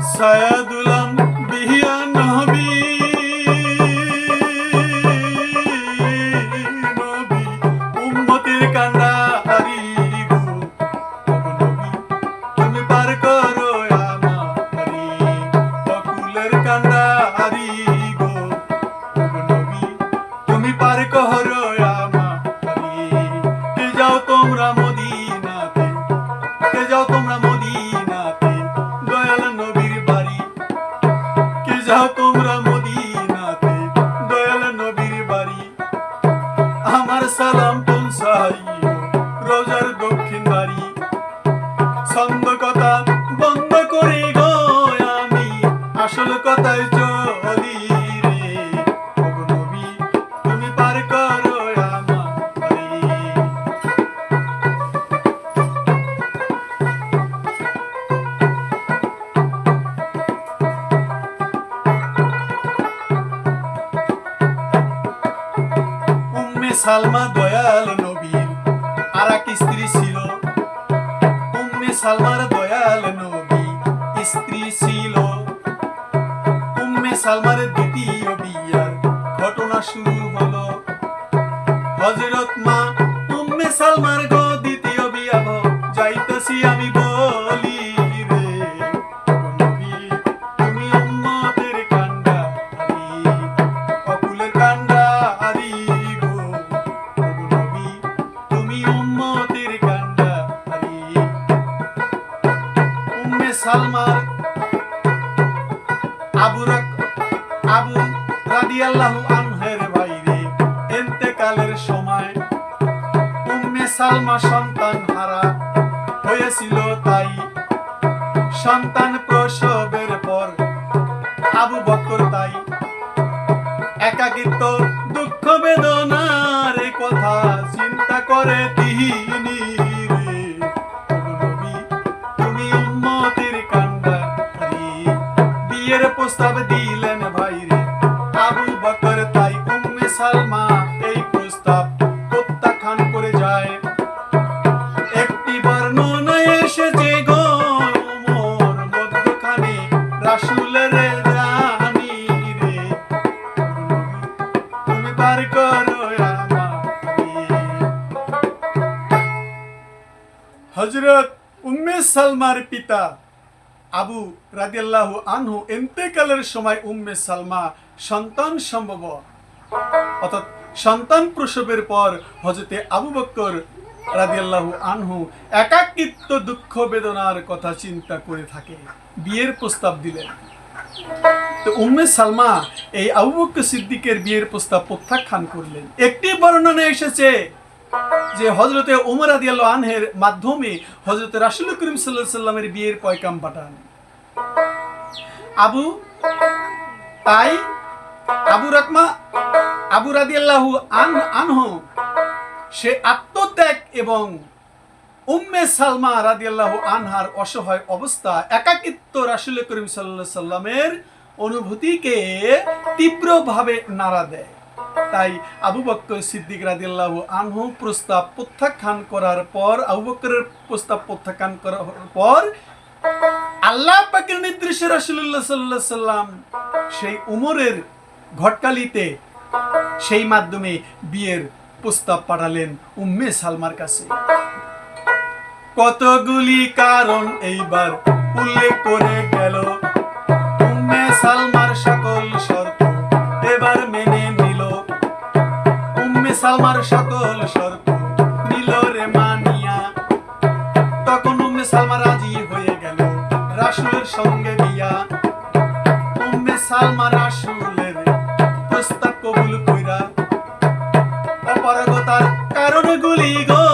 سيد الأنبياء نبي সালমা দয়াল নবীর আর এক স্ত্রী ছিল। উম্মে সালমার দয়াল নবী। স্ত্রী ছিল। উম্মে সালমার দ্বিতীয় বিয়ার ঘটনা শুরু হলো। হজরত মা উম্মে সালমার সন্তান প্রসবের পর আবু বকর তাই একাকিত্ব, দুঃখ, বেদনার কথা চিন্তা করে তিনি তুমি উম্মতের কান্ডারি বিয়ের প্রস্তাব দিলেন হযরত উম্মে সালমার পিতা আবু রাদিয়াল্লাহু আনহু এন্তেকালের সময় উম্মে সালমা সন্তান সম্ভব। অর্থাৎ সন্তান প্রসবের পর হজরতে আবু বক্কর রাদিয়াল্লাহু আনহু একাকিত্ব, দুঃখ, বেদনার কথা চিন্তা করে থাকে। বিয়ের প্রস্তাব দিলেন। তো উম্মে সালমা এই আবু বক্কর সিদ্দিকের বিয়ের প্রস্তাব প্রত্যাখ্যান করলেন। একটি বর্ণনা এসেছে যে হজরতে উমর আদিয়াল আনহের মাধ্যমে হজরত রাসুল করিম সাল্লাহ সাল্লামের বিয়ের পয়কাম পাঠান। আবু, তাই আবু রাকমা, আবু রাদিয়াল্লাহু আন, আনহু, সে আত্মত্যাগ এবং উম্মে সালমা রাদিয়াল্লাহু আনহার অসহায় অবস্থা একাকিত্ব রাসুল করিম সাল্লাহ সাল্লামের অনুভূতিকে তীব্রভাবে নাড়া দেয়। তাই আবু বক্কর সিদ্দিক রাদিয়াল্লাহু আনহু প্রস্তাব প্রত্যাখ্যান করার পর, আবু বক্করের প্রস্তাব প্রত্যাখ্যান করার পর আল্লাহ পাকের নির্দেশে রাসূলুল্লাহ সাল্লাল্লাহু আলাইহি সাল্লাম সেই উমরের ঘটকালিতে সেই মাধ্যমে বিয়ের প্রস্তাব পাঠালেন উম্মে সালমার কাছে। কতগুলি কারণ এইবার উল্লেখ করে গেল। উম্মে সালমার সকল শর্ত এবার মেনে সালমার সকল শর্ত নিল রে মানিয়া। তখন উম্মে সালমা রাজি হয়ে গেল, রাসুলের সঙ্গে বিয়া উম্মে সালমা রাসুলের প্রস্তাব কবুল কইরা অপারগতার কারণগুলি গো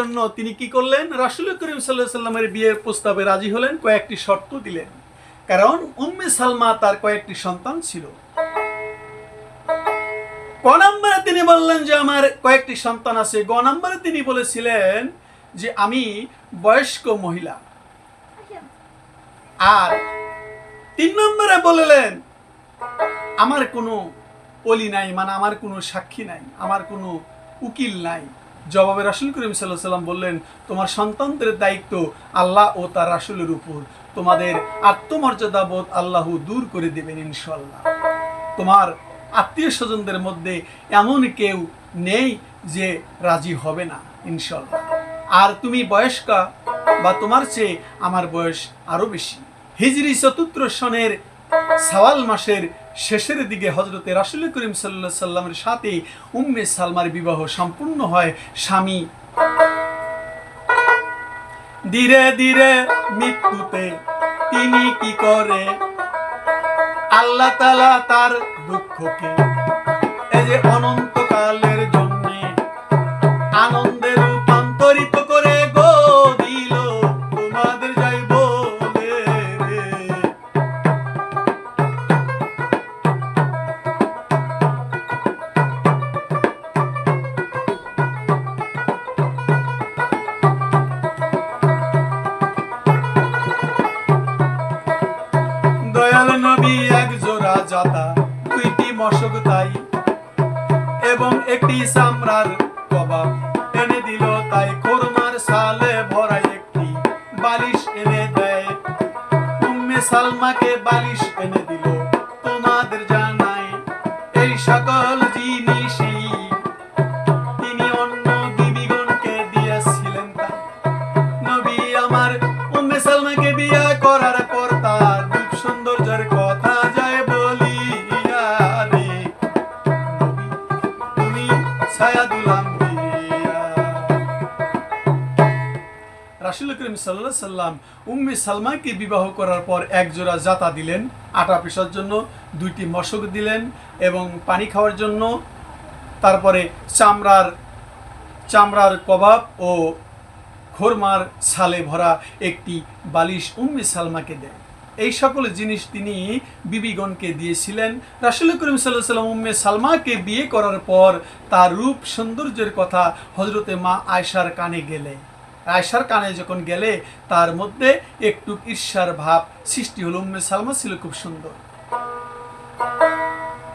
জন্য তিনি কি করলেন? রাসুল করিম সাল্লাহ সাল্লামের বিয়ের প্রস্তাবে রাজি হলেন, কয়েকটি শর্ত দিলেন। কারণ উম্মে সালমা তার কয়েকটি সন্তান ছিল। ক নম্বরে তিনি বললেন যে, আমার কয়েকটি সন্তান আছে। গ নম্বরে তিনি বলেছিলেন যে, আমি বয়স্ক মহিলা। আর তিন নম্বরে বললেন, আমার কোনো অলি নাই মানে আমার কোনো সাক্ষী নাই, আমার কোনো উকিল নাই। জবাবে রাসুল করিম সাল্লাহ সাল্লাম বললেন, তোমার সন্তানদের দায়িত্ব আল্লাহ ও তার রাসুলের উপর। তোমাদের আত্মমর্যাদা বোধ আল্লাহ দূর করে দেবেন ইনশাল্লাহ তোমার আত্মীয় স্বজনদের মধ্যে এমন কেউ নেই যে রাজি হবে না ইনশাল্লাহ আর তুমি বয়স্কা বা তোমার চেয়ে আমার বয়স আরও বেশি। হিজরি চতুর্থ সনের সাওয়াল মাসের শেষের দিকে হজরতে রাসুল করিম সাল্লা সাল্লামের সাথে উম্মে সালমার বিবাহ সম্পূর্ণ হয় স্বামী। ধীরে ধীরে মৃত্যুতে তিনি কি করে? আল্লাহ তালা তার দুঃখকে, এই যে অনন্তকালের সালমাকে বালিশ এনে দিল। তোমাদের জানাই এই সকল করিম সাল্লাহ সাল্লাম উম্মে সালমাকে বিবাহ করার পর এক জোড়া জাতা দিলেন, আটা পেশার জন্য, দুইটি মশক দিলেন এবং পানি খাওয়ার জন্য। তারপরে চামড়ার চামড়ার কবাব ও খোরমার ছালে ভরা একটি বালিশ উম্মে সালমাকে দেয় এই সকল জিনিস তিনি বিবিগণকে দিয়েছিলেন। রাসুল করিম সাল্লাহ সাল্লাম উম্মে সালমাকে বিয়ে করার পর তার রূপ সৌন্দর্যের কথা হজরতে মা আয়সার কানে গেলে। আয়সার কানে যখন গেলে, তার মধ্যে একটু ঈর্ষার ভাব সৃষ্টি হলো উম্মে সালমা ছিল খুব সুন্দর।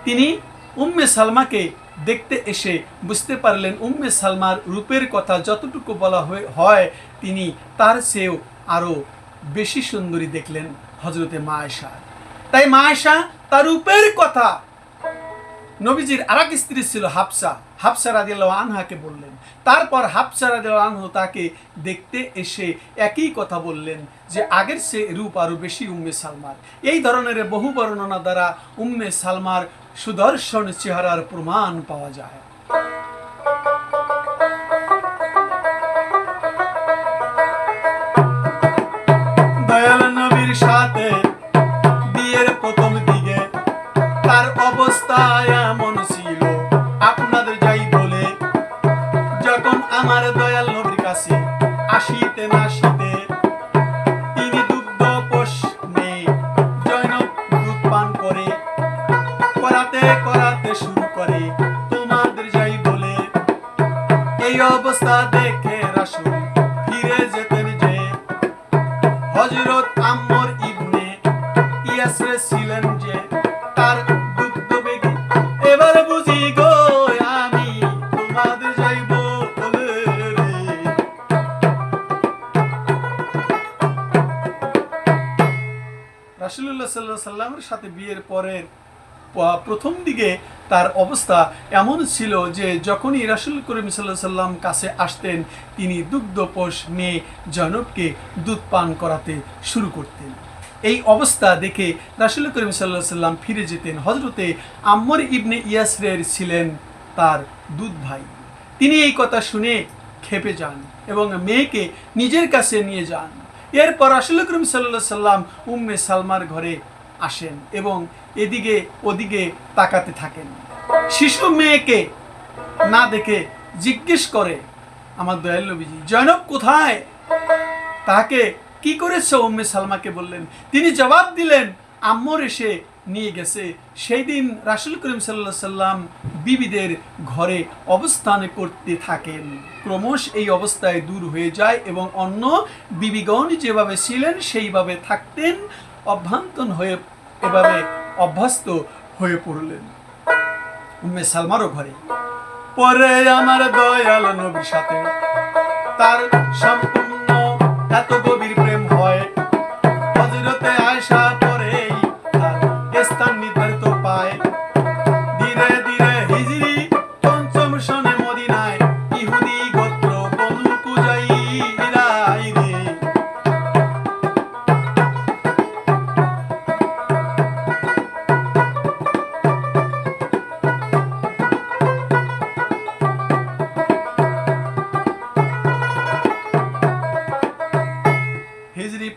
তিনি উম্মে সালমাকে দেখতে এসে বুঝতে পারলেন, উম্মে সালমার রূপের কথা যতটুকু বলা হয়ে- তিনি তার চেয়েও আরও বেশি সুন্দরী দেখলেন হজরতে মা আয়সা তাই মা আয়সা তার রূপের কথা নবীজির আরেক স্ত্রী ছিল হাফসা। হাফসা রাদিয়াল্লাহু আনহাকে বললেন। তারপর হাফসা রাদিয়াল্লাহু আনহু তাকে দেখতে এসে একই কথা বললেন যে, আগের সে রূপ আরও বেশি উম্মে সালমার। এই ধরনের বহু বর্ণনা দ্বারা উম্মে সালমার সুদর্শন চেহারার প্রমাণ পাওয়া যায়। রাসূলুল্লাহ সাল্লাল্লাহু আলাইহি সাল্লামের সাথে বিয়ের পরের প্রথম দিকে তার অবস্থা এমন ছিল যে যখনই রাসুল করিম সাল্লাহ সাল্লাম কাছে আসতেন, তিনি দুগ্ধপোষ মেয়ে জনবকে দুধ পান করাতে শুরু করতেন। এই অবস্থা দেখে রাসুল করিম সাল্লাহ সাল্লাম ফিরে যেতেন। হজরতে আম্মর ইবনে ইয়াসরের ছিলেন তার দুধ ভাই। তিনি এই কথা শুনে খেপে যান এবং মেয়েকে নিজের কাছে নিয়ে যান। এরপর রাসুল করিম সাল্লাহ সাল্লাম উম্মে সালমার ঘরে আসেন এবং এদিকে ওদিকে তাকাতে থাকেন। শিশু মেয়েকে না দেখে জিজ্ঞেস করে, আমার দয়াল জয়নব কোথায়? তাকে কি করেছে? উম্মে সালমাকে বললেন, তিনি জবাব দিলেন, আম্মর এসে নিয়ে গেছে। সেই দিন রাসুল করিম সাল্লাহ সাল্লাম বিবিদের ঘরে অবস্থান করতে থাকেন। ক্রমশ এই অবস্থায় দূর হয়ে যায় এবং অন্য বিবিগণ যেভাবে ছিলেন সেইভাবে থাকতেন অভ্যন্তন হয়ে এভাবে অভ্যস্ত হয়ে পড়লেন। উম্মে সালমারও ঘরে। পরে আমার দয়াল নবীর সাথে তার সম্পূর্ণ এত গভীর প্রেম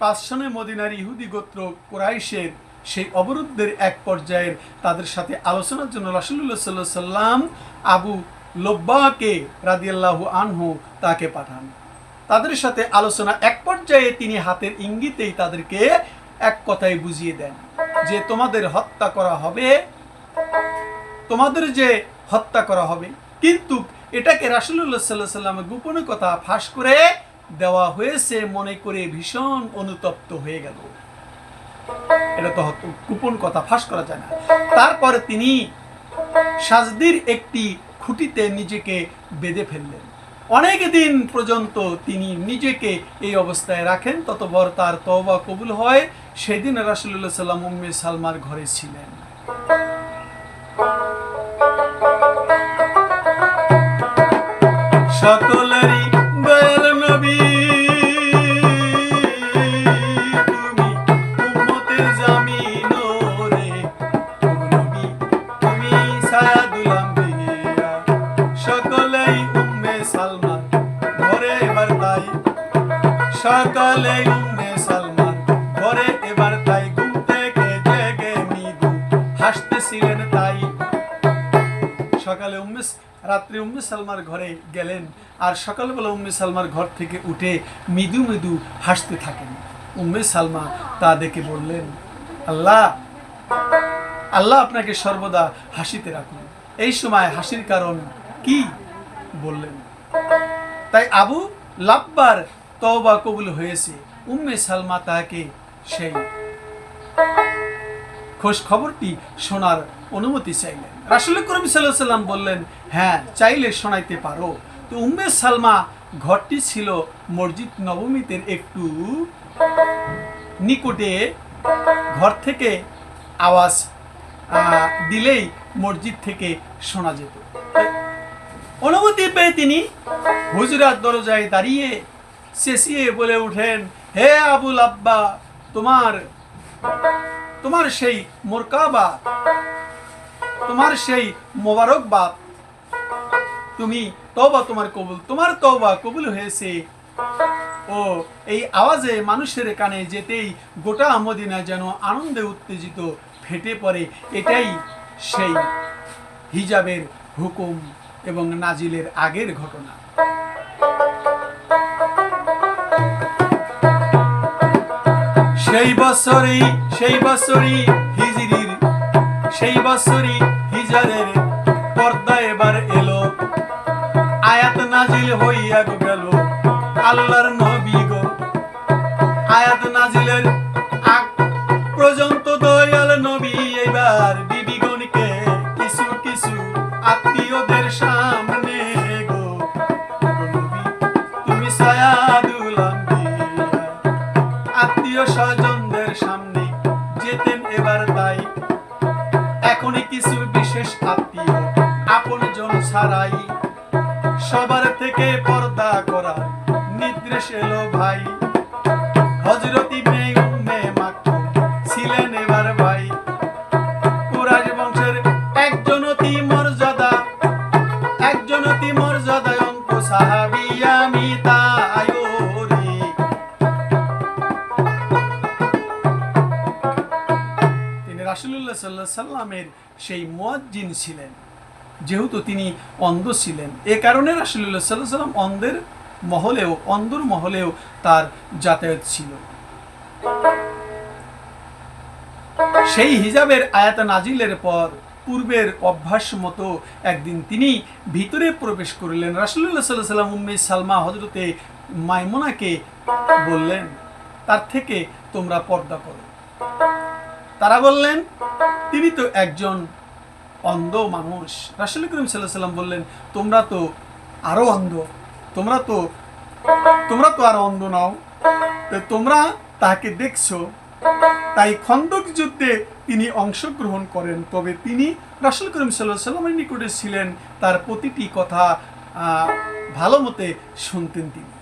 পাঁচ সনে মদিনার ইহুদি গোত্র কোরাইশের সেই অবরুদ্ধের এক পর্যায়ের তাদের সাথে আলোচনার জন্য রাসুল্লাহ সাল্লাহ সাল্লাম আবু লোব্বাকে রাদিয়াল্লাহু আনহু তাকে পাঠান। তাদের সাথে আলোচনা এক পর্যায়ে তিনি হাতের ইঙ্গিতেই তাদেরকে এক কথায় বুঝিয়ে দেন যে তোমাদের হত্যা করা হবে, তোমাদের যে হত্যা করা হবে, কিন্তু এটাকে রাসুল্লাহ সাল্লাহ সাল্লাম গোপনে কথা ফাঁস করে দেওয়া হয়েছে মনে করে ভীষণ অনুতপ্ত হয়ে গেল। এটা তো গোপন কথা, ফাঁস করা যায় না। তারপরে তিনি সাজদির একটি খুঁটিতে নিজেকে বেঁধে ফেললেন। অনেক দিন পর্যন্ত তিনি নিজেকে এই অবস্থায় রাখেন ততবর তার তওবা কবুল হয়। সেদিন রাসুল্লাহ সাল্লাম উম্মে সালমার ঘরে ছিলেন। সকলেরই তাই রাত্রে উম্মে সালমার ঘরে গেলেন আর সকালবেলা উম্মে সালমার ঘর থেকে উঠে মৃদু মৃদু হাসতে থাকেন। উম্মে সালমা তা দেখে বললেন, আল্লাহ আল্লাহ আপনাকে সর্বদা হাসিতে রাখুন। এই সময় হাসির কারণ কি? বললেন। তাই আবু লাব্বার তওবা কবুল হয়েছে। উম্মে সালমা তাকে সেই খোঁজ খবরটি শোনার অনুমতি চাইলেন। রাসুল করিম সাল্লাহ সাল্লাম বললেন হ্যাঁ চাইলে শোনাইতে পারো। তো উম্মে সালমা ঘরটি ছিল মসজিদ নবমীতের একটু নিকটে ঘর থেকে আওয়াজ দিলেই মসজিদ থেকে শোনা যেত। অনুমতি পেয়ে তিনি হুজরাত দরজায় দাঁড়িয়ে চেঁচিয়ে বলে ওঠেন, হে আবুল আব্বা, তোমার তোমার সেই মোরকাবাদ তোমার সেই মোবারকবাদ তুমি তওবা তোমার কবুল, তোমার তওবা কবুল হয়েছে। ও, এই আওয়াজে মানুষের কানে যেতেই গোটা মদিনা যেন আনন্দে উত্তেজিত ফেটে পড়ে, এটাই সেই হিজাবের হুকুম এবং নাজিলের আগের ঘটনা। সেই বছরই সেই বছরই হিজরির সেই বছরই হিজারের পর্দা এবার এলো। আয়াত নাজিল হইয়া গেল, আল্লাহর আত্মীয় আপন জন ছাড়াই সবার থেকে পর্দা করা নির্দেশ এলো ভাই। হজরত ইবনে রাসুল্লাহ সাল্লাহ সাল্লামের সেই মুয়াজ্জিন ছিলেন। যেহেতু তিনি অন্ধ ছিলেন। এ কারণে রাসুল্লাহ সাল্লাহ সাল্লাম অন্ধের মহলেও, অন্ধর মহলেও তার যাতায়াত ছিল। সেই হিজাবের আয়াত নাজিলের পর পূর্বের অভ্যাস মতো একদিন তিনি ভিতরে প্রবেশ করলেন। রাসুল্লাহ সাল্লাহ সাল্লাম উম্মে সালমা হজরতে মাইমোনাকে বললেন, তার থেকে তোমরা পর্দা করো। তারা বললেন, তিনি তো একজন অন্ধ মানুষ। রাসুল করিম সাল্লাহ সাল্লাম বললেন, তোমরা তো আরও অন্ধ, তোমরা তো তোমরা তো আরও অন্ধ নাও। তো তোমরা তাকে দেখছ, তাই খন্দক যুদ্ধে তিনি অংশগ্রহণ করেন। তবে তিনি রাসুল করিম সাল্লাহ সাল্লামের নিকটে ছিলেন, তার প্রতিটি কথা ভালো মতে শুনতেন তিনি।